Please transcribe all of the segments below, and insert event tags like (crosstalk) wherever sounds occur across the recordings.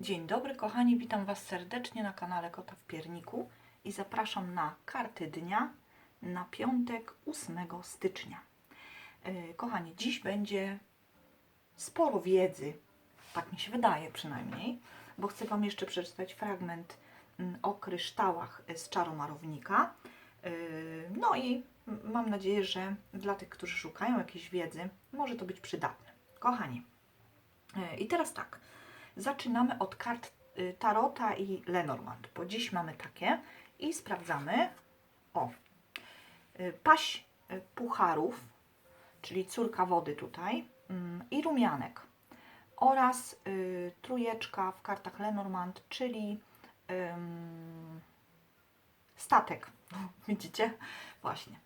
Dzień dobry kochani, witam Was serdecznie na kanale Kota w Pierniku i zapraszam na karty dnia na piątek 8 stycznia. Yy, Kochani, dziś będzie sporo wiedzy, tak mi się wydaje przynajmniej, bo chcę Wam jeszcze przeczytać fragment mm, o kryształach z czaromarownika. Yy, No i mam nadzieję, że dla tych, którzy szukają jakiejś wiedzy, może to być przydatne. Kochani, i teraz tak. Zaczynamy od kart y, Tarota i Lenormand, bo dziś mamy takie i sprawdzamy. O, y, paść y, pucharów, czyli córka wody tutaj mm, i rumianek oraz trójeczka w kartach Lenormand, czyli statek. (laughs) Widzicie? Właśnie.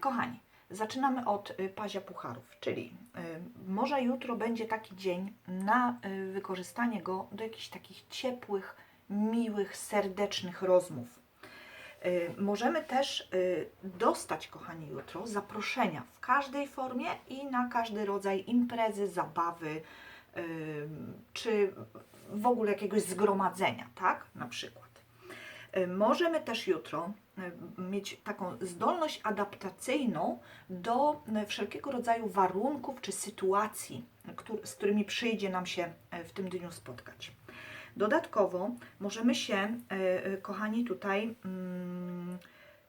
Kochani, zaczynamy od y, pazia pucharów, czyli y, może jutro będzie taki dzień na y, wykorzystanie go do jakichś takich ciepłych, miłych, serdecznych rozmów. Możemy też dostać, kochani, jutro zaproszenia w każdej formie i na każdy rodzaj imprezy, zabawy, czy w ogóle jakiegoś zgromadzenia, tak? Na przykład. Możemy też jutro mieć taką zdolność adaptacyjną do y, wszelkiego rodzaju warunków czy sytuacji, z którymi przyjdzie nam się y, w tym dniu spotkać. Dodatkowo możemy się, kochani, tutaj mm,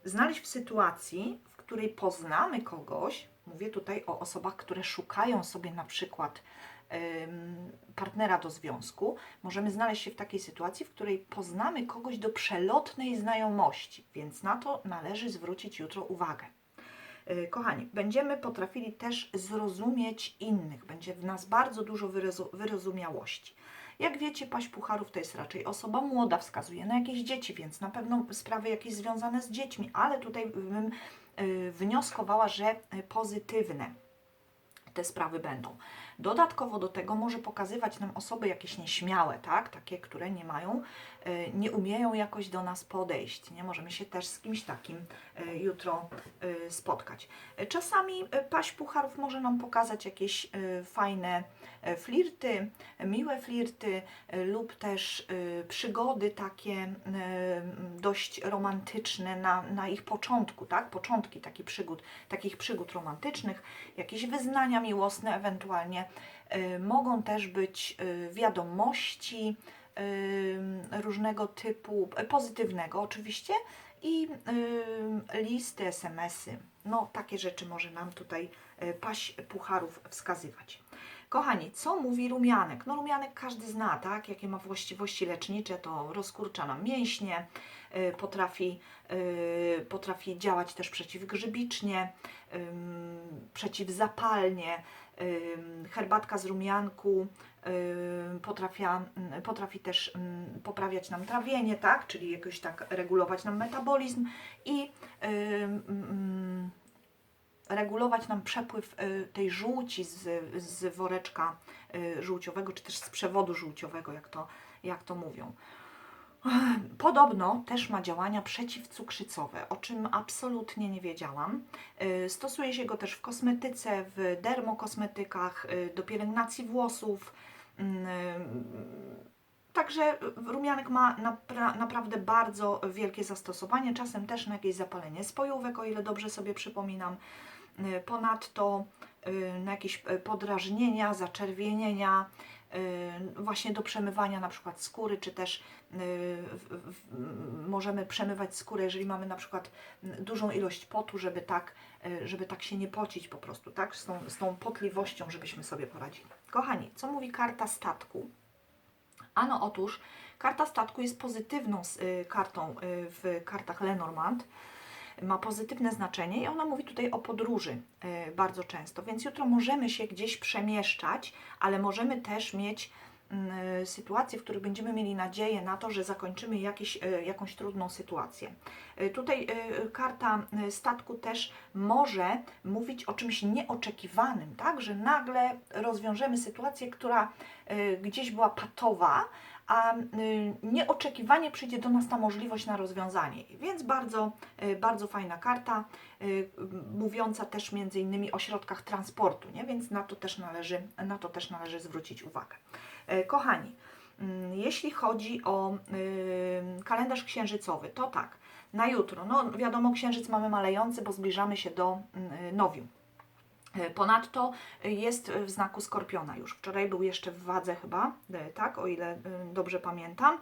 znaleźć w sytuacji, w której poznamy kogoś. Mówię tutaj o osobach, które szukają sobie na przykład partnera do związku. Możemy znaleźć się w takiej sytuacji, w której poznamy kogoś do przelotnej znajomości, więc na to należy zwrócić jutro uwagę. Y, Kochani, będziemy potrafili też zrozumieć innych, będzie w nas bardzo dużo wyrozu- wyrozumiałości. Jak wiecie, paść pucharów to jest raczej osoba młoda, wskazuje na jakieś dzieci, więc na pewno sprawy jakieś związane z dziećmi, ale tutaj bym y, wnioskowała, że y, pozytywne te sprawy będą. Dodatkowo do tego może pokazywać nam osoby jakieś nieśmiałe, tak? Takie, które nie mają, y, nie umieją jakoś do nas podejść. Nie możemy się też z kimś takim y, jutro y, spotkać. Czasami paść pucharów może nam pokazać jakieś fajne flirty, miłe flirty lub też przygody takie dość romantyczne na, na ich początku, tak? Początki takich przygód, takich przygód romantycznych, jakieś wyznania miłosne ewentualnie. Y, Mogą też być y, wiadomości y, różnego typu, y, pozytywnego oczywiście i listy, SMS-y. No, takie rzeczy może nam tutaj y, paść pucharów wskazywać. Kochani, co mówi rumianek? No rumianek każdy zna, tak? Jakie ma właściwości lecznicze, to rozkurcza nam mięśnie, potrafi, potrafi działać też przeciwgrzybicznie, przeciwzapalnie. Herbatka z rumianku potrafia, ym, potrafi też ym, poprawiać nam trawienie, tak? Czyli jakoś tak regulować nam metabolizm i ym, regulować nam przepływ y, tej żółci z, z woreczka y, żółciowego, czy też z przewodu żółciowego, jak to, jak to mówią. Podobno też ma działania przeciwcukrzycowe, o czym absolutnie nie wiedziałam. Y, Stosuje się go też w kosmetyce, w dermokosmetykach, y, do pielęgnacji włosów. Ym, Także rumianek ma napra naprawdę bardzo wielkie zastosowanie, czasem też na jakieś zapalenie spojówek, o ile dobrze sobie przypominam. Y, Ponadto y, na jakieś y, podrażnienia, zaczerwienienia, y, właśnie do przemywania na przykład skóry, czy też y, możemy przemywać skórę, jeżeli mamy na przykład dużą ilość potu, żeby tak, y, żeby tak się nie pocić po prostu, tak? Z tą, z tą potliwością, żebyśmy sobie poradzili. Kochani, co mówi karta statku? Ano otóż karta statku jest pozytywną y, kartą y, w kartach Lenormand. Ma pozytywne znaczenie i ona mówi tutaj o podróży y, bardzo często. Więc jutro możemy się gdzieś przemieszczać, ale możemy też mieć mm, sytuacje, w których będziemy mieli nadzieję na to, że zakończymy jakieś, y, jakąś trudną sytuację. Y, Tutaj y, karta y, statku też może mówić o czymś nieoczekiwanym, tak? Że nagle rozwiążemy sytuację, która y, gdzieś była patowa, a y, nieoczekiwanie przyjdzie do nas ta możliwość na rozwiązanie. Więc bardzo, y, bardzo fajna karta, y, mówiąca też między innymi o środkach transportu, nie? więc na to też należy, na to też należy zwrócić uwagę. E, Kochani, Mm, Jeśli chodzi o kalendarz księżycowy, to tak, na jutro, no wiadomo, księżyc mamy malejący, bo zbliżamy się do nowiu. Y, Ponadto y, jest w znaku skorpiona już. Wczoraj był jeszcze w wadze chyba, y, tak, o ile y, dobrze pamiętam.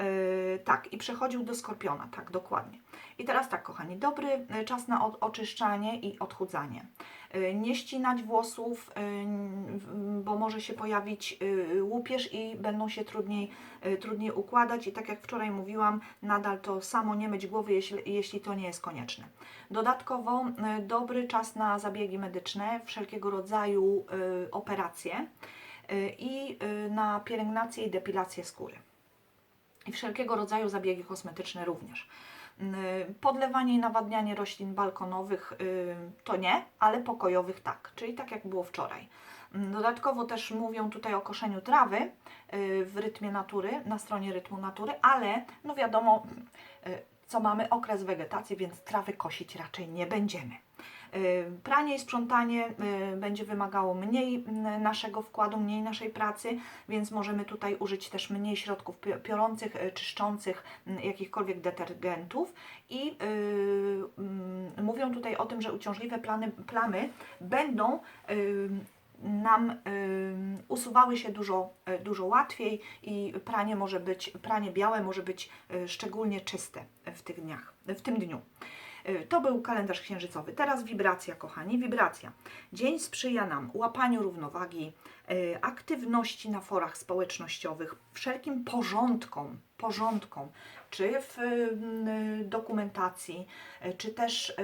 Y, tak, i przechodził do skorpiona, tak, dokładnie. I teraz tak, kochani, dobry y, czas na oczyszczanie i odchudzanie. Y, Nie ścinać włosów, y, w- bo może się pojawić y, łupież i będą się trudniej, y, trudniej układać. I tak jak wczoraj mówiłam, nadal to samo nie myć głowy, jeśli, jeśli to nie jest konieczne. Dodatkowo y, dobry czas na zabiegi medyczne, wszelkiego rodzaju y, operacje y, i y, na pielęgnację i depilację skóry i wszelkiego rodzaju zabiegi kosmetyczne również. Y, Podlewanie i nawadnianie roślin balkonowych y, to nie, ale pokojowych tak, czyli tak jak było wczoraj. Mm, Dodatkowo też mówią tutaj o koszeniu trawy y, w rytmie natury, na stronie rytmu natury, ale no wiadomo, co mamy okres wegetacji, więc trawy kosić raczej nie będziemy. Y, Pranie i sprzątanie y, będzie wymagało mniej mm, naszego wkładu, mniej naszej pracy, więc możemy tutaj użyć też mniej środków pi- piorących, y, czyszczących, jakichkolwiek detergentów. I y, mm, mówią tutaj o tym, że uciążliwe plany, plamy będą y, nam y, usuwały się dużo, y, dużo łatwiej i pranie może być, pranie białe może być y, szczególnie czyste w tych dniach, w tym dniu. Y, To był kalendarz księżycowy. Teraz wibracja, kochani, wibracja. Dzień sprzyja nam łapaniu równowagi, y, aktywności na forach społecznościowych, wszelkim porządkom, porządkom, czy w y, dokumentacji, czy też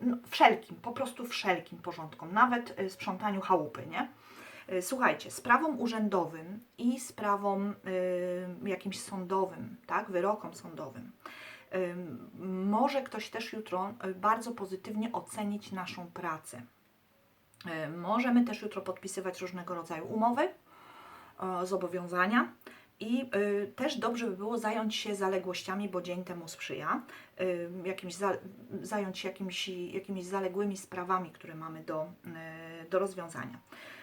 no, wszelkim, po prostu wszelkim porządkom, nawet sprzątaniu chałupy, nie? Słuchajcie, sprawom urzędowym i sprawom jakimś sądowym, tak, wyrokom sądowym, Ym, może ktoś też jutro y, bardzo pozytywnie ocenić naszą pracę. Y, Możemy też jutro podpisywać różnego rodzaju umowy, zobowiązania i y, też dobrze by było zająć się zaległościami, bo dzień temu sprzyja, y, jakimś za, zająć się jakimiś, jakimiś zaległymi sprawami, które mamy do, y, do rozwiązania.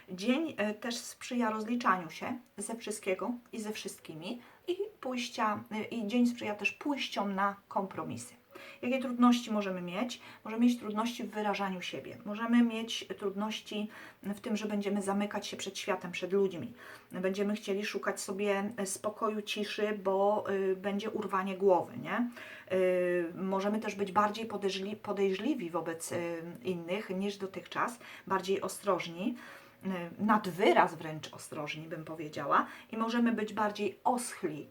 Dzień y, też sprzyja rozliczaniu się ze wszystkiego i ze wszystkimi i pójścia, y, i dzień sprzyja też pójściom na kompromisy. Jakie trudności możemy mieć? Możemy mieć trudności w wyrażaniu siebie. Możemy mieć trudności w tym, że będziemy zamykać się przed światem, przed ludźmi. Będziemy chcieli szukać sobie spokoju, ciszy, bo y, będzie urwanie głowy, nie? Y, możemy też być bardziej podejrzli, podejrzliwi wobec y, innych niż dotychczas, bardziej ostrożni y, nad wyraz wręcz ostrożni, bym powiedziała, i możemy być bardziej oschli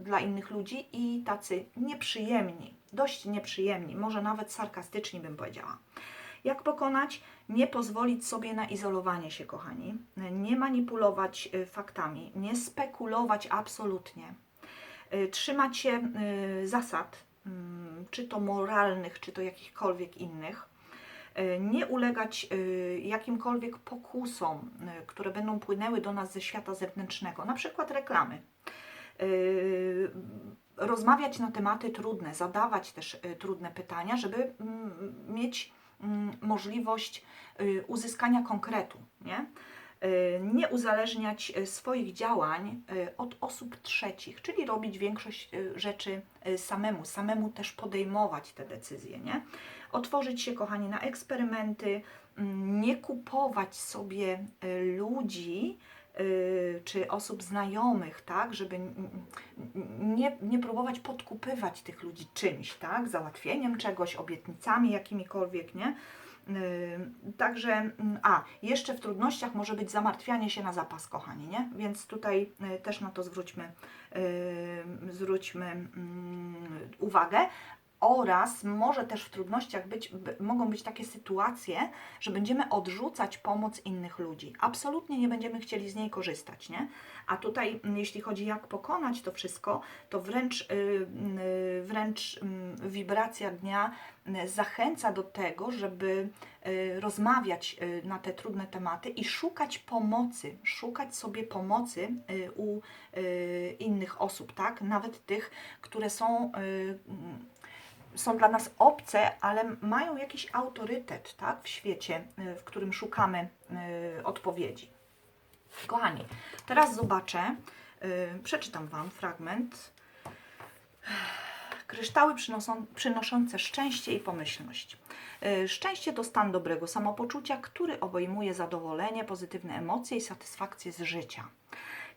dla innych ludzi i tacy nieprzyjemni, dość nieprzyjemni, może nawet sarkastyczni, bym powiedziała. Jak pokonać? Nie pozwolić sobie na izolowanie się, kochani, nie manipulować y, faktami, nie spekulować absolutnie, y, trzymać się y, zasad, czy to moralnych, czy to jakichkolwiek innych y, nie ulegać y, jakimkolwiek pokusom, y, które będą płynęły do nas ze świata zewnętrznego, na przykład reklamy. Rozmawiać na tematy trudne, zadawać też trudne pytania, żeby mm, mieć mm, możliwość uzyskania konkretu, nie? Nie uzależniać swoich działań od osób trzecich, czyli robić większość rzeczy samemu, samemu też podejmować te decyzje, nie? Otworzyć się, kochani, na eksperymenty, mm, nie kupować sobie y, ludzi, y, czy osób znajomych, tak, żeby nie, nie próbować podkupywać tych ludzi czymś, tak, załatwieniem czegoś, obietnicami jakimikolwiek, nie? Y, Także, mm, a, jeszcze w trudnościach może być zamartwianie się na zapas, kochani, nie? Więc tutaj też na to zwróćmy, zwróćmy mm, uwagę. Oraz może też w trudnościach być, mogą być takie sytuacje, że będziemy odrzucać pomoc innych ludzi. Absolutnie nie będziemy chcieli z niej korzystać, nie? A tutaj, mm, jeśli chodzi jak pokonać to wszystko, to wręcz, y, y, wręcz y, wibracja dnia zachęca do tego, żeby y, rozmawiać na te trudne tematy i szukać pomocy, szukać sobie pomocy u innych osób, tak? Nawet tych, które są mm, są dla nas obce, ale mają jakiś autorytet tak, w świecie, y, w którym szukamy y, odpowiedzi. Kochani, teraz zobaczę, yy, przeczytam Wam fragment. Kryształy przynoszą, przynoszące szczęście i pomyślność. Szczęście to stan dobrego samopoczucia, który obejmuje zadowolenie, pozytywne emocje i satysfakcję z życia.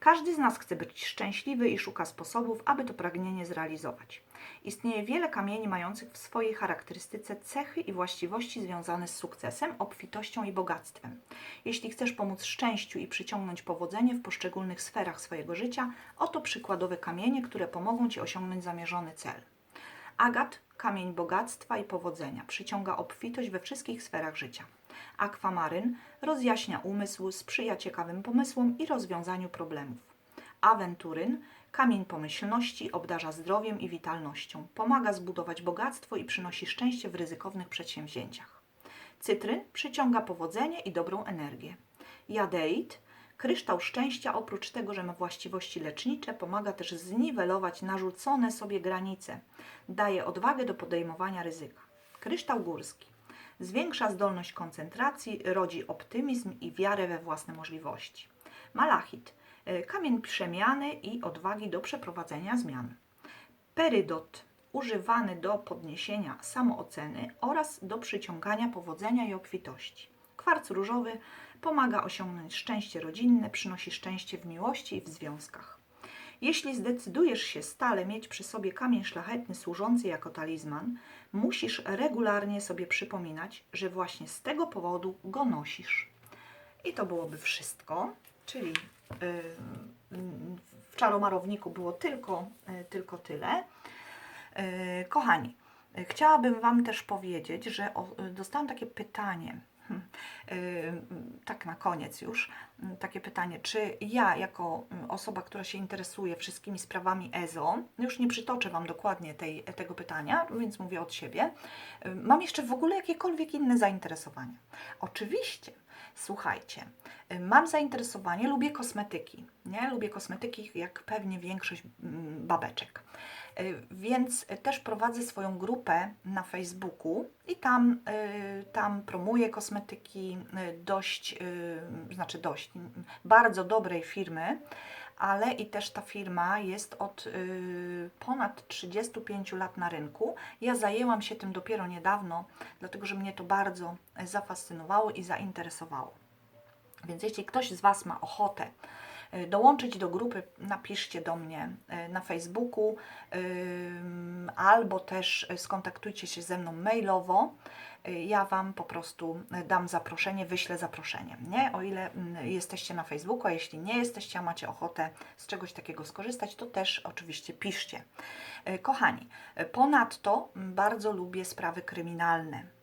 Każdy z nas chce być szczęśliwy i szuka sposobów, aby to pragnienie zrealizować. Istnieje wiele kamieni mających w swojej charakterystyce cechy i właściwości związane z sukcesem, obfitością i bogactwem. Jeśli chcesz pomóc szczęściu i przyciągnąć powodzenie w poszczególnych sferach swojego życia, oto przykładowe kamienie, które pomogą Ci osiągnąć zamierzony cel. Agat, kamień bogactwa i powodzenia, przyciąga obfitość we wszystkich sferach życia. Akwamaryn rozjaśnia umysł, sprzyja ciekawym pomysłom i rozwiązaniu problemów. Awenturyn, kamień pomyślności, obdarza zdrowiem i witalnością, pomaga zbudować bogactwo i przynosi szczęście w ryzykownych przedsięwzięciach. Cytryn przyciąga powodzenie i dobrą energię. Jadeit, kryształ szczęścia, oprócz tego, że ma właściwości lecznicze, pomaga też zniwelować narzucone sobie granice. Daje odwagę do podejmowania ryzyka. Kryształ górski zwiększa zdolność koncentracji, rodzi optymizm i wiarę we własne możliwości. Malachit y, kamień przemiany i odwagi do przeprowadzenia zmian. Perydot używany do podniesienia samooceny oraz do przyciągania powodzenia i obfitości. Kwarc różowy pomaga osiągnąć szczęście rodzinne, przynosi szczęście w miłości i w związkach. Jeśli zdecydujesz się stale mieć przy sobie kamień szlachetny służący jako talizman, musisz regularnie sobie przypominać, że właśnie z tego powodu go nosisz. I to byłoby wszystko, czyli yy, w czaromarowniku było tylko, yy, tylko tyle. Yy, Kochani, chciałabym Wam też powiedzieć, że dostałam takie pytanie, tak na koniec już, yy, takie pytanie, czy ja jako yy, osoba, która się interesuje wszystkimi sprawami EZO, już nie przytoczę Wam dokładnie tej, tego pytania, więc mówię od siebie, yy, mam jeszcze w ogóle jakiekolwiek inne zainteresowania? Oczywiście, słuchajcie, yy, mam zainteresowanie, lubię kosmetyki, nie? Lubię kosmetyki jak pewnie większość mm, babeczek. Y, Więc też prowadzę swoją grupę na Facebooku i tam, y, tam promuję kosmetyki y, dość, y, znaczy dość, bardzo dobrej firmy, ale i też ta firma jest od y, ponad 35 lat na rynku. Ja zajęłam się tym dopiero niedawno, dlatego że mnie to bardzo zafascynowało i zainteresowało. Więc jeśli ktoś z Was ma ochotę y, dołączyć do grupy, napiszcie do mnie y, na Facebooku albo też skontaktujcie się ze mną mailowo. Y, Ja Wam po prostu dam zaproszenie, wyślę zaproszenie, nie? O ile mm, jesteście na Facebooku, a jeśli nie jesteście, a macie ochotę z czegoś takiego skorzystać, to też oczywiście piszcie. Kochani, ponadto bardzo lubię sprawy kryminalne.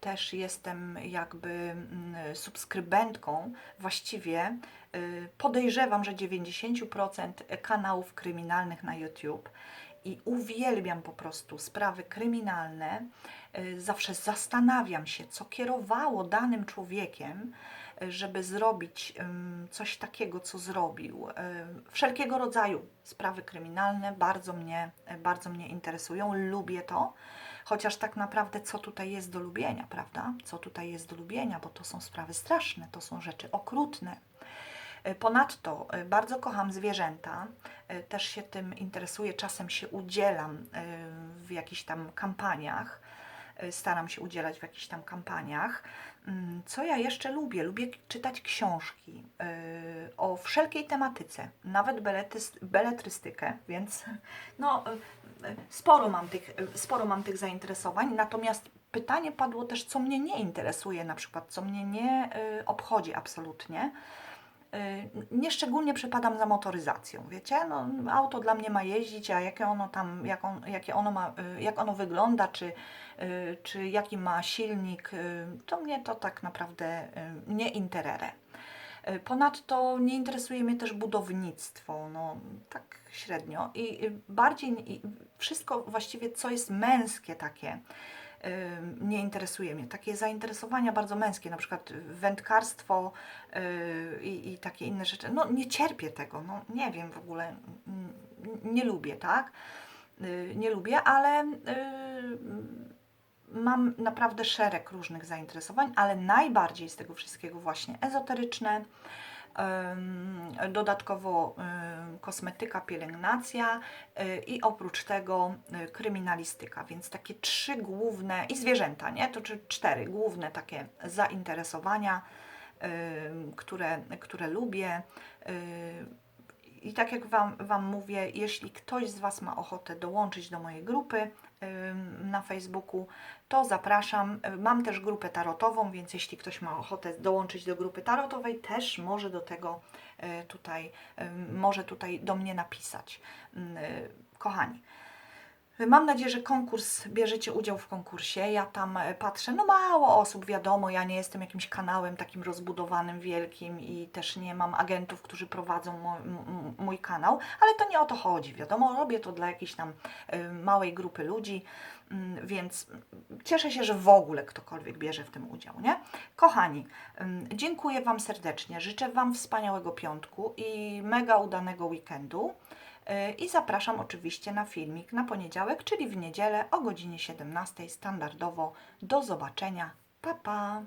Też jestem jakby mm, subskrybentką, właściwie y, podejrzewam, że 90% kanałów kryminalnych na YouTube i uwielbiam po prostu sprawy kryminalne. Y, Zawsze zastanawiam się, co kierowało danym człowiekiem, y, żeby zrobić coś takiego, co zrobił. Wszelkiego rodzaju sprawy kryminalne bardzo mnie, bardzo mnie interesują, lubię to. Chociaż tak naprawdę, co tutaj jest do lubienia, prawda? Co tutaj jest do lubienia, bo to są sprawy straszne, to są rzeczy okrutne. E, Ponadto e, bardzo kocham zwierzęta, e, też się tym interesuję, czasem się udzielam w jakichś tam kampaniach, staram się udzielać w jakichś tam kampaniach. Mm, Co ja jeszcze lubię? Lubię czytać książki o wszelkiej tematyce, nawet beletrystykę, więc (laughs) no, sporo mam, tych, sporo mam tych zainteresowań. Natomiast pytanie padło też, co mnie nie interesuje, na przykład, co mnie nie e, obchodzi absolutnie. Y, Nieszczególnie przepadam za motoryzacją, wiecie? No, auto dla mnie ma jeździć, a jakie ono tam, jak, on, jakie ono ma, y, jak ono wygląda, czy, y, czy jaki ma silnik, y, to mnie to tak naprawdę y, nie interere. Y, Ponadto nie interesuje mnie też budownictwo, no tak średnio. I bardziej i wszystko właściwie, co jest męskie takie, ym, nie interesuje mnie. Takie zainteresowania bardzo męskie, na przykład wędkarstwo yy, i, i takie inne rzeczy. No nie cierpię tego, no nie wiem w ogóle, nie lubię, tak? Nie lubię, ale mam naprawdę szereg różnych zainteresowań, ale najbardziej z tego wszystkiego właśnie ezoteryczne. Dodatkowo kosmetyka, pielęgnacja y, i oprócz tego y, kryminalistyka, więc takie trzy główne i zwierzęta, nie? To czy cztery główne takie zainteresowania, które, które lubię. Y, I tak jak wam, wam mówię, jeśli ktoś z Was ma ochotę dołączyć do mojej grupy na Facebooku, to zapraszam. Mam też grupę tarotową, więc jeśli ktoś ma ochotę dołączyć do grupy tarotowej, też może do tego y, tutaj, może tutaj do mnie napisać. Y, Kochani, Mam nadzieję, że konkurs, bierzecie udział w konkursie. Ja tam e, patrzę, no mało osób, wiadomo, ja nie jestem jakimś kanałem takim rozbudowanym, wielkim i też nie mam agentów, którzy prowadzą mój, mój kanał, ale to nie o to chodzi, wiadomo, robię to dla jakiejś tam y, małej grupy ludzi, mm, więc cieszę się, że w ogóle ktokolwiek bierze w tym udział, nie? Kochani, ym, dziękuję Wam serdecznie, życzę Wam wspaniałego piątku i mega udanego weekendu. Y, I zapraszam oczywiście na filmik na poniedziałek, czyli w niedzielę o godzinie 17 standardowo. Do zobaczenia. Pa, pa!